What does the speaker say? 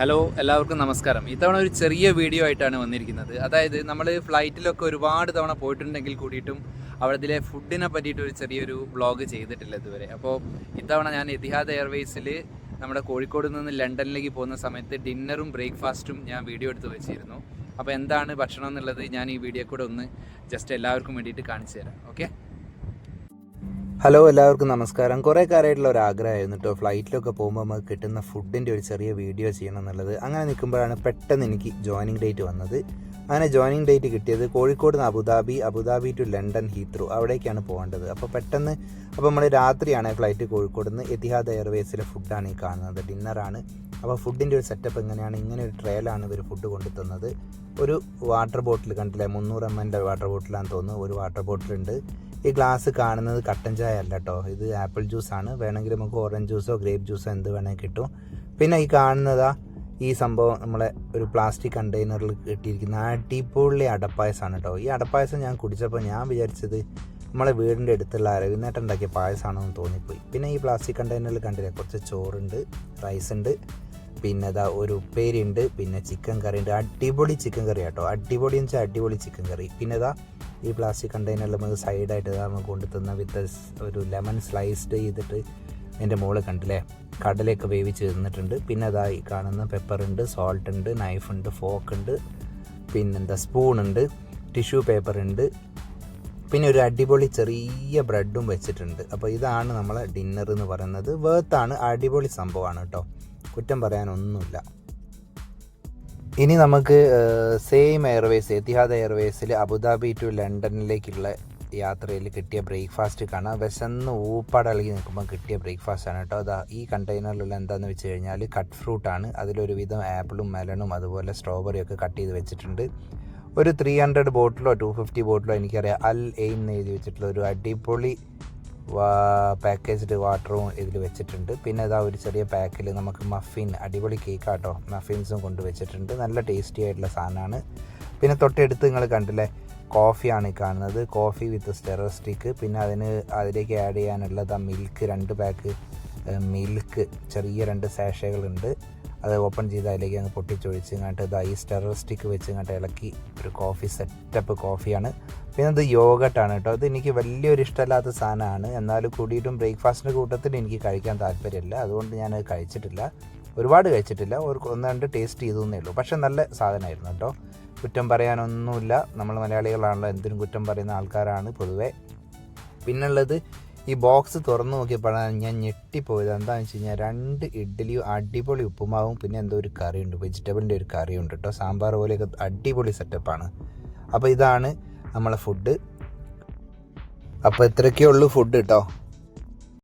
Hello എല്ലാവർക്കും നമസ്കാരം. ഇത്തവണ ഒരു ചെറിയ വീഡിയോ ആയിട്ടാണ് വന്നിരിക്കുന്നത്. അതായത് നമ്മൾ ഫ്ലൈറ്റിലൊക്കെ ഒരുപാട് തവണ പോയിട്ടുണ്ടെങ്കിൽ കൂടിയിട്ടും അവിടത്തിലെ ഫുഡിനെ പറ്റിയിട്ട് ഒരു ചെറിയൊരു വ്ളോഗ് ചെയ്തിട്ടില്ല ഇതുവരെ. അപ്പോൾ ഇത്തവണ ഞാൻ എതിഹാദ് എയർവേസിൽ നമ്മുടെ കോഴിക്കോട് നിന്ന് ലണ്ടനിലേക്ക് പോകുന്ന സമയത്ത് ഡിന്നറും ബ്രേക്ക്ഫാസ്റ്റും ഞാൻ വീഡിയോ എടുത്ത് വെച്ചിരുന്നു. അപ്പോൾ എന്താണ് ഭക്ഷണം എന്നുള്ളത് ഞാൻ ഈ വീഡിയോ കൂടെ ഒന്ന് ജസ്റ്റ് എല്ലാവർക്കും വേണ്ടിയിട്ട് കാണിച്ചു തരാം. ഓക്കെ ഹലോ എല്ലാവർക്കും നമസ്കാരം. കുറേ കാലമായിട്ടുള്ള ഒരു ആഗ്രഹമായിരുന്നു കേട്ടോ ഫ്ലൈറ്റിലൊക്കെ പോകുമ്പോൾ നമുക്ക് കിട്ടുന്ന ഫുഡിന്റെ ഒരു ചെറിയ വീഡിയോ ചെയ്യണം എന്നുള്ളത് അങ്ങനെ നിൽക്കുമ്പോഴാണ് പെട്ടെന്ന് എനിക്ക് ജോയിനിങ് ഡേറ്റ് വന്നത്. അങ്ങനെ ജോയിനിങ് ഡേറ്റ് കിട്ടിയത് കോഴിക്കോട് നിന്ന് Abu Dhabi Abu Dhabi to London Heathrow അവിടേക്കാണ് പോകേണ്ടത്. അപ്പോൾ പെട്ടെന്ന് അപ്പോൾ നമ്മൾ രാത്രിയാണ് ഫ്ലൈറ്റ് കോഴിക്കോട് നിന്ന് എത്തിഹാദ് എയർവേസിലെ ഫുഡാണ് ഈ കാണുന്നത്. ഡിന്നറാണ് അപ്പോൾ ഫുഡിന്റെ ഒരു സെറ്റപ്പ് എങ്ങനെയാണ്? ഇങ്ങനെ ഒരു ട്രെയിലാണ് ഇവർ ഫുഡ് കൊണ്ടു തന്നത്. ഒരു വാട്ടർ ബോട്ടിൽ കണ്ടില്ലേ? മുന്നൂറ് എം എന്റെ വാട്ടർ ബോട്ടിലാണെന്ന് തോന്നുന്നു. ഒരു വാട്ടർ ബോട്ടിലുണ്ട് ഈ ഗ്ലാസ് കാണുന്നത് കട്ടൻ ചായ അല്ല കേട്ടോ ഇത് ആപ്പിൾ ജ്യൂസ് ആണ്. വേണമെങ്കിൽ നമുക്ക് ഓറഞ്ച് ജ്യൂസോ ഗ്രേപ്പ് ജ്യൂസോ എന്ത് വേണമെങ്കിൽ കിട്ടും. പിന്നെ ഈ കാണുന്നതാ ഈ സംഭവം നമ്മളെ ഒരു പ്ലാസ്റ്റിക് കണ്ടെയ്നറിൽ കിട്ടിയിരിക്കുന്ന അടിപൊളി അടപ്പായസമാണ് കേട്ടോ ഈ അടപ്പായസം ഞാൻ കുടിച്ചപ്പോൾ ഞാൻ വിചാരിച്ചത് നമ്മളെ വീടിന്റെ അടുത്തുള്ള അരവിന്നേട്ടൻ ഉണ്ടാക്കിയ പായസമാണെന്ന് തോന്നിപ്പോയി. പിന്നെ ഈ പ്ലാസ്റ്റിക് കണ്ടെയ്നറിൽ കണ്ടില്ലേ കുറച്ച് ചോറുണ്ട് റൈസ് ഉണ്ട് പിന്നെ ഇതാ ഒരു ഉപ്പേരി ഉണ്ട് പിന്നെ ചിക്കൻ കറി ഉണ്ട്. അടിപൊളി ചിക്കൻ കറി കേട്ടോ അടിപൊളി എന്ന് വെച്ചാൽ അടിപൊളി ചിക്കൻ കറി പിന്നെ ഇതാ ഈ പ്ലാസ്റ്റിക് കണ്ടെയ്നറിൽ നമുക്ക് സൈഡായിട്ട് നമുക്ക് കൊണ്ടു തന്ന. വിത്ത് ഒരു ലെമൺ സ്ലൈസ്ഡ് ചെയ്തിട്ട് എന്റെ മുകളിൽ കണ്ടില്ലേ? കടലയൊക്കെ വേവിച്ച് തന്നിട്ടുണ്ട്. പിന്നെ അതാ ഈ കാണുന്ന പെപ്പർ ഉണ്ട് സോൾട്ട് ഉണ്ട് നൈഫ് ഉണ്ട് ഫോക്ക് ഉണ്ട് പിന്നെന്താ സ്പൂൺ ഉണ്ട് ടിഷ്യൂ പേപ്പർ ഉണ്ട്. പിന്നെ ഒരു അടിപൊളി ചെറിയ ബ്രെഡും വെച്ചിട്ടുണ്ട്. അപ്പോൾ ഇതാണ് നമ്മളെ ഡിന്നർ എന്ന് പറയുന്നത്. വേർത്താണ് അടിപൊളി സംഭവമാണ് കേട്ടോ. കുറ്റം പറയാനൊന്നുമില്ല. ഇനി നമുക്ക് സെയിം എയർവേസ് എത്തിഹാദ് എയർവേസിൽ അബുദാബി ടു ലണ്ടനിലേക്കുള്ള യാത്രയിൽ കിട്ടിയ ബ്രേക്ക്ഫാസ്റ്റ് കാണാം. വിശന്ന് ഊപ്പാടളകി നിൽക്കുമ്പോൾ കിട്ടിയ ബ്രേക്ക്ഫാസ്റ്റ് ആണ് കേട്ടോ. അതാ ഈ കണ്ടെയ്നറിലുള്ള എന്താണെന്ന് വെച്ച് കഴിഞ്ഞാൽ കട്ട് ഫ്രൂട്ടാണ് അതിലൊരുവിധം ആപ്പിളും മെലണും അതുപോലെ സ്ട്രോബെറിയും ഒക്കെ കട്ട് ചെയ്ത് വെച്ചിട്ടുണ്ട്. ഒരു ത്രീ ഹൺഡ്രഡ് ബോട്ടിലോ ടു ഫിഫ്റ്റി ബോട്ടിലോ എനിക്കറിയാം. അൽ എയിൻ എന്ന് എഴുതി വെച്ചിട്ടുള്ള ഒരു അടിപൊളി പാക്കേജ്ഡ് വാട്ടറും ഇതിൽ വെച്ചിട്ടുണ്ട്. പിന്നെ ഇതാ ഒരു ചെറിയ പാക്കിൽ നമുക്ക് മഫിൻ അടിപൊളി കേക്കാട്ടോ മഫിൻസും കൊണ്ട് വെച്ചിട്ടുണ്ട്. നല്ല ടേസ്റ്റി ആയിട്ടുള്ള സാധനമാണ് പിന്നെ തൊട്ടടുത്ത് നിങ്ങൾ കണ്ടില്ലേ കോഫിയാണ് കാണുന്നത്. കോഫി വിത്ത് സ്റ്റെറോസ്റ്റിക്ക് പിന്നെ അതിന് അതിലേക്ക് ആഡ് ചെയ്യാനുള്ളത് ആ മിൽക്ക് രണ്ട് പാക്ക് മിൽക്ക് ചെറിയ രണ്ട് സാഷകളുണ്ട് അത് ഓപ്പൺ ചെയ്ത് അതിലേക്ക് അങ്ങ് പൊട്ടിച്ചൊഴിച്ച് ഇങ്ങോട്ട് ഇതാ ഈ സ്റ്റെറോസ്റ്റിക്ക് വെച്ച് ഇങ്ങോട്ട് ഇളക്കി. ഒരു കോഫി സെറ്റപ്പ് കോഫിയാണ് പിന്നെ ഇത് യോഗട്ടാണ് കേട്ടോ. അത് എനിക്ക് വലിയൊരു ഇഷ്ടമല്ലാത്ത സാധനമാണ്. എന്നാലും കൂടിയിട്ടും ബ്രേക്ക്ഫാസ്റ്റിന്റെ കൂട്ടത്തിൽ എനിക്ക് കഴിക്കാൻ താല്പര്യമില്ല. അതുകൊണ്ട് ഞാൻ അത് കഴിച്ചിട്ടില്ല. ഒരുപാട് കഴിച്ചിട്ടില്ല. ഒന്ന് രണ്ട് ടേസ്റ്റ് ചെയ്തു എന്നേ ഉള്ളൂ. പക്ഷെ നല്ല സാധനമായിരുന്നു കേട്ടോ. കുറ്റം പറയാനൊന്നുമില്ല. നമ്മൾ മലയാളികളാണല്ലോ. എന്തിനും കുറ്റം പറയുന്ന ആൾക്കാരാണ് പൊതുവെ. പിന്നുള്ളത് ഈ ബോക്സ് തുറന്നു നോക്കിയപ്പോഴാണ് ഞാൻ ഞെട്ടിപ്പോയത്. എന്താണെന്ന് വെച്ച് കഴിഞ്ഞാൽ രണ്ട് ഇഡ്ഡലിയും അടിപൊളി ഉപ്പുമാവും പിന്നെ എന്തോ ഒരു കറിയുണ്ട്. വെജിറ്റബിളിന്റെ ഒരു കറിയുണ്ട് കേട്ടോ. സാമ്പാർ പോലെയൊക്കെ അടിപൊളി സെറ്റപ്പാണ് അപ്പോൾ ഇതാണ് നമ്മളെ ഫുഡ് അപ്പോൾ ഇത്രയൊക്കെ ഉള്ളൂ ഫുഡ് കേട്ടോ